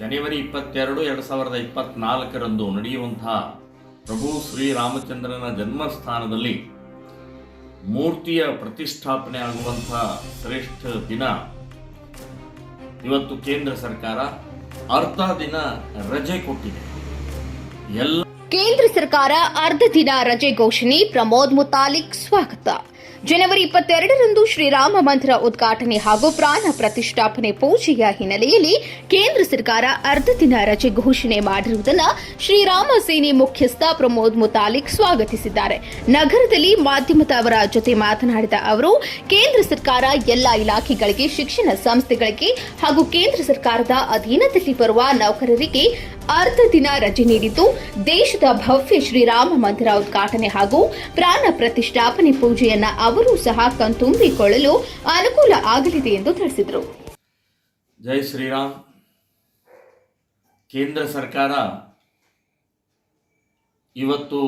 ಜನವರಿ ಇಪ್ಪತ್ತೆರಡು ಎರಡು ಸಾವಿರದ ಇಪ್ಪತ್ನಾಲ್ಕರಂದು ನಡೆಯುವಂತಹ ಪ್ರಭು ಶ್ರೀರಾಮಚಂದ್ರನ ಜನ್ಮಸ್ಥಾನದಲ್ಲಿ ಮೂರ್ತಿಯ ಪ್ರತಿಷ್ಠಾಪನೆ ಆಗುವಂತಹ ಶ್ರೇಷ್ಠ ದಿನ ಇವತ್ತು ಕೇಂದ್ರ ಸರ್ಕಾರ ಅರ್ಧ ದಿನ ರಜೆ ಕೊಟ್ಟಿದೆ. ಎಲ್ಲ ಕೇಂದ್ರ ಸರ್ಕಾರ ಅರ್ಧ ದಿನ ರಜೆ ಘೋಷಣೆ, ಪ್ರಮೋದ್ ಮುತಾಲಿಕ್ ಸ್ವಾಗತ. ಜನವರಿ ಇಪ್ಪತ್ತೆರಡರಂದು ಶ್ರೀರಾಮ ಮಂದಿರ ಉದ್ಘಾಟನೆ ಹಾಗೂ ಪ್ರಾಣ ಪ್ರತಿಷ್ಠಾಪನೆ ಪೂಜೆಯ ಹಿನ್ನೆಲೆಯಲ್ಲಿ ಕೇಂದ್ರ ಸರ್ಕಾರ ಅರ್ಧ ದಿನ ರಜೆ ಘೋಷಣೆ ಮಾಡಿರುವುದನ್ನು ಶ್ರೀರಾಮ ಸೇನೆ ಮುಖ್ಯಸ್ಥ ಪ್ರಮೋದ್ ಮುತಾಲಿಕ್ ಸ್ವಾಗತಿಸಿದ್ದಾರೆ. ನಗರದಲ್ಲಿ ಮಾಧ್ಯಮದವರ ಜೊತೆ ಮಾತನಾಡಿದ ಅವರು, ಕೇಂದ್ರ ಸರ್ಕಾರ ಎಲ್ಲ ಇಲಾಖೆಗಳಿಗೆ, ಶಿಕ್ಷಣ ಸಂಸ್ಥೆಗಳಿಗೆ ಹಾಗೂ ಕೇಂದ್ರ ಸರ್ಕಾರದ ಅಧೀನದಲ್ಲಿ ಬರುವ ನೌಕರರಿಗೆ ಅರ್ಧ ದಿನ ರಜೆ ನೀಡಿದ್ದು, ದೇಶದ ಭವ್ಯ ಶ್ರೀರಾಮ ಮಂದಿರ ಉದ್ಘಾಟನೆ ಹಾಗೂ ಪ್ರಾಣ ಪ್ರತಿಷ್ಠಾಪನೆ ಪೂಜೆಯನ್ನ ಅವರು ಸಹ ಕಣ್ತುಂಬಿಕೊಳ್ಳಲು ಅನುಕೂಲ ಆಗಲಿದೆ ಎಂದು ತಿಳಿಸಿದರು. ಜೈ ಶ್ರೀರಾಮ್. ಕೇಂದ್ರ ಸರ್ಕಾರ ಇವತ್ತು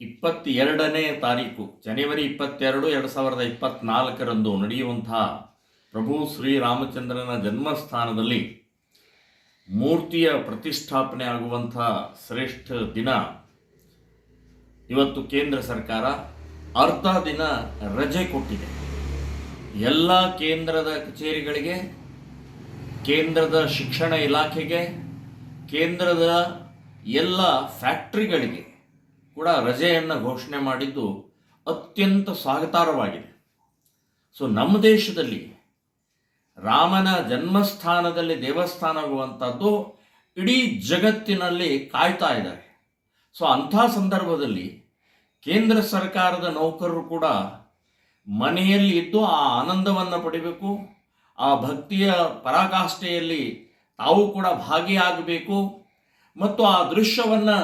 ಇಪ್ಪತ್ತೆರಡನೇ ತಾರೀಕು, ಜನವರಿ ಇಪ್ಪತ್ತೆರಡು, ಎರಡು ಸಾವಿರದ ಇಪ್ಪತ್ನಾಲ್ಕರಂದು ನಡೆಯುವಂತಹ ಪ್ರಭು ಶ್ರೀರಾಮಚಂದ್ರನ ಜನ್ಮಸ್ಥಾನದಲ್ಲಿ ಮೂರ್ತಿಯ ಪ್ರತಿಷ್ಠಾಪನೆ ಆಗುವಂಥ ಶ್ರೇಷ್ಠ ದಿನ ಇವತ್ತು ಕೇಂದ್ರ ಸರ್ಕಾರ ಅರ್ಧ ದಿನ ರಜೆ ಕೊಟ್ಟಿದೆ. ಎಲ್ಲ ಕೇಂದ್ರದ ಕಚೇರಿಗಳಿಗೆ, ಕೇಂದ್ರದ ಶಿಕ್ಷಣ ಇಲಾಖೆಗೆ, ಕೇಂದ್ರದ ಎಲ್ಲ ಫ್ಯಾಕ್ಟ್ರಿಗಳಿಗೆ ಕೂಡ ರಜೆಯನ್ನು ಘೋಷಣೆ ಮಾಡಿದ್ದು ಅತ್ಯಂತ ಸ್ವಾಗತಾರ್ಹವಾಗಿದೆ. ಸೊ, ನಮ್ಮ ದೇಶದಲ್ಲಿ ರಾಮನ ಜನ್ಮಸ್ಥಾನದಲ್ಲಿ ದೇವಸ್ಥಾನ ಆಗುವಂಥದ್ದು ಇಡೀ ಜಗತ್ತಿನಲ್ಲಿ ಕಾಯ್ತಾ ಇದ್ದಾರೆ. ಸೊ, ಅಂಥ ಸಂದರ್ಭದಲ್ಲಿ ಕೇಂದ್ರ ಸರ್ಕಾರದ ನೌಕರರು ಕೂಡ ಮನೆಯಲ್ಲಿ ಇದ್ದು ಆ ಆನಂದವನ್ನು ಪಡಿಬೇಕು, ಆ ಭಕ್ತಿಯ ಪರಾಕಾಷ್ಠೆಯಲ್ಲಿ ತಾವು ಕೂಡ ಭಾಗಿಯಾಗಬೇಕು ಮತ್ತು ಆ ದೃಶ್ಯವನ್ನು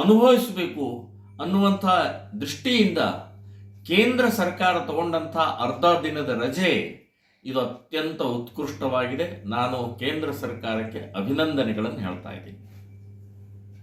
ಅನುಭವಿಸಬೇಕು ಅನ್ನುವಂಥ ದೃಷ್ಟಿಯಿಂದ ಕೇಂದ್ರ ಸರ್ಕಾರ ತಗೊಂಡಂಥ ಅರ್ಧ ದಿನದ ರಜೆ ಇದು ಅತ್ಯಂತ ಉತ್ಕೃಷ್ಟವಾಗಿದೆ. ನಾನು ಕೇಂದ್ರ ಸರ್ಕಾರಕ್ಕೆ ಅಭಿನಂದನೆಗಳನ್ನು ಹೇಳ್ತಾ ಇದ್ದೀನಿ.